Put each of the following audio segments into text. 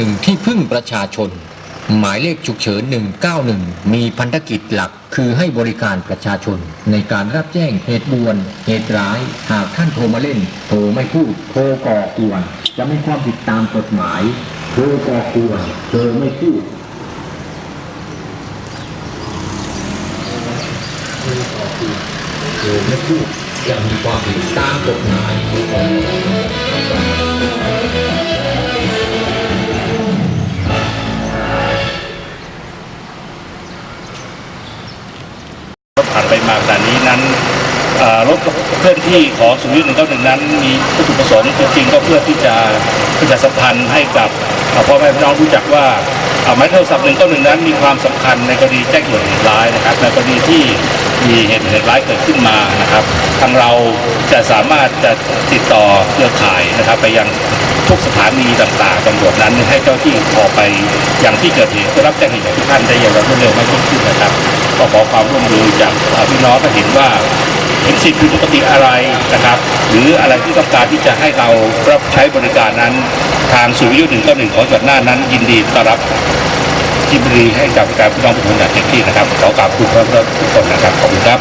191ที่พึ่งประชาชน หมายเลขฉุกเฉิน 191 มีพันธกิจหลักคือให้บริการประชาชน ในการรับแจ้งเหตุด่วนเหตุร้าย หากท่านโทรมาเล่น โทรไม่พูด โทรก่อกวน จะไมีความผิดตามกฎหมาย โทรก่อกวนโทรไม่พูดโทรก่อกวนโทรไม่พูดจะมีความผิดตามกฎหมาย รถเคลื่อนที่ของศูนย์ยุทธหนึ่งเก้าหนึ่งนั้น มีวัตถุประสงค์จริงๆก็เพื่อที่จะประชาสัมพันธ์ให้กับพ่อแม่พี่น้องรู้จักว่าไม้เลขโทรศัพท์หนึ่งเก้าหนึ่งนั้นมีความสำคัญในกรณีแจ้งเหตุเหตุร้ายนะครับในกรณีที่ มีเหตุเหตุร้ายเกิดขึ้นมานะครับ ทางเราจะสามารถจะติดต่อเครือข่ายนะครับ ไปยังทุกสถานีต่างๆตำรวจนั้นให้เจ้าที่ออกไปอย่างที่เกิดเหตุรับแจ้งเหตุจากทุกท่านได้อย่างรวดเร็วมากยิ่งขึ้นนะครับก็ขอความร่วมมือจากพี่น้องถ้าเห็นว่าเห็นสิ่งผิดปกติอะไรนะครับ หรืออะไรที่ต้องการที่จะให้เรารับใช้บริการนั้น ทางศูนย์วิทยุหนึ่งก็หนึ่งของจังหวัดน่านนั้น ยินดีต้อนรับ ยินดีให้กับการพี่น้องประชาชนอย่างเต็มที่นะครับขอกราบคุณพระทุกคนนะครับขอบคุณครับ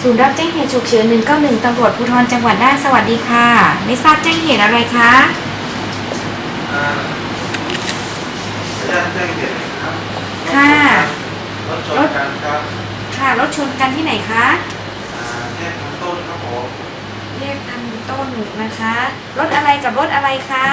ศูนย์รับแจ้งเหตุฉุกเฉิน 191 ตำรวจภูธรจังหวัดน่านสวัสดีค่ะ ไม่ทราบแจ้งเหตุอะไรคะอ่าแจ้งแจ้งเหตุครับค่ะรถชนกันครับค่ะรถชนกันที่ไหนคะอ่าแยกทางต้นครับผมแยกทาง ต้นนะคะรถอะไรกับรถอะไรคะ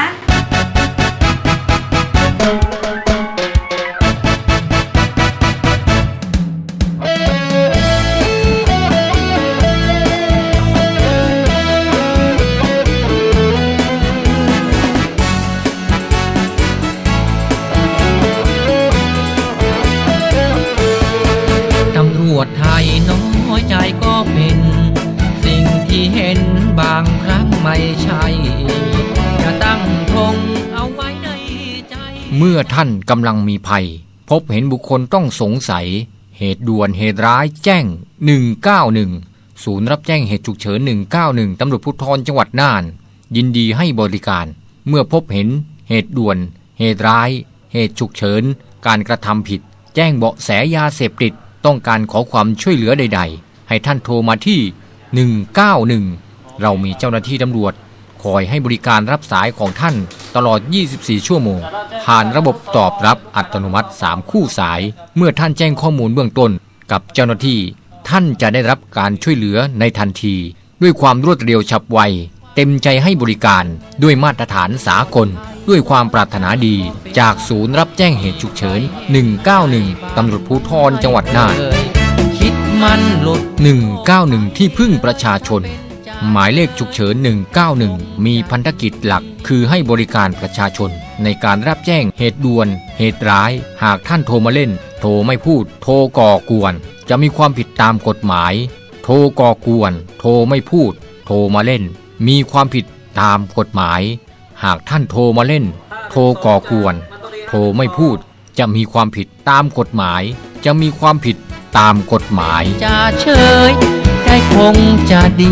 ตำรวจไทยน้อยใจก็เป็น ไม่ใช่จะตั้งธงเอาไว้ในใจ เมื่อท่านกำลังมีภัย พบเห็นบุคคลต้องสงสัย เหตุด่วนเหตุร้ายแจ้ง 191 ศูนย์รับแจ้งเหตุฉุกเฉิน 191 ตำรวจภูธรจังหวัดน่าน ยินดีให้บริการ เมื่อพบเห็น เหตุด่วน เหตุร้าย เหตุฉุกเฉิน การกระทำผิด แจ้งเบาะแสยาเสพติด ต้องการขอความช่วยเหลือใด ๆ ให้ท่านโทรมาที่ 191 เรามีเจ้าหน้าที่ตำรวจคอยให้บริการรับสายของท่านตลอด 24 ชั่วโมง ผ่านระบบตอบรับอัตโนมัติ 3 คู่สาย เมื่อท่านแจ้งข้อมูลเบื้องต้น กับเจ้าหน้าที่ ท่านจะได้รับการช่วยเหลือในทันที ด้วยความรวดเร็วฉับไว เต็มใจให้บริการด้วยมาตรฐานสากล ด้วยความปรารถนาดี จากศูนย์รับแจ้งเหตุฉุกเฉิน 191 ตำรวจภูธรจังหวัดน่าน191 ที่พึ่งประชาชน หมายเลขฉุกเฉิน 191 มีพันธกิจหลักคือให้บริการประชาชน ในการรับแจ้งเหตุด่วน เหตุร้าย หากท่านโทรมาเล่น โทรไม่พูด โทรก่อกวน จะมีความผิดตามกฎหมาย โทรก่อกวน โทรไม่พูด โทรมาเล่น มีความผิดตามกฎหมาย หากท่านโทรมาเล่น โทรก่อกวน โทรไม่พูด จะมีความผิดตามกฎหมาย จะมีความผิดตามกฎหมายจะเฉย คงจะดี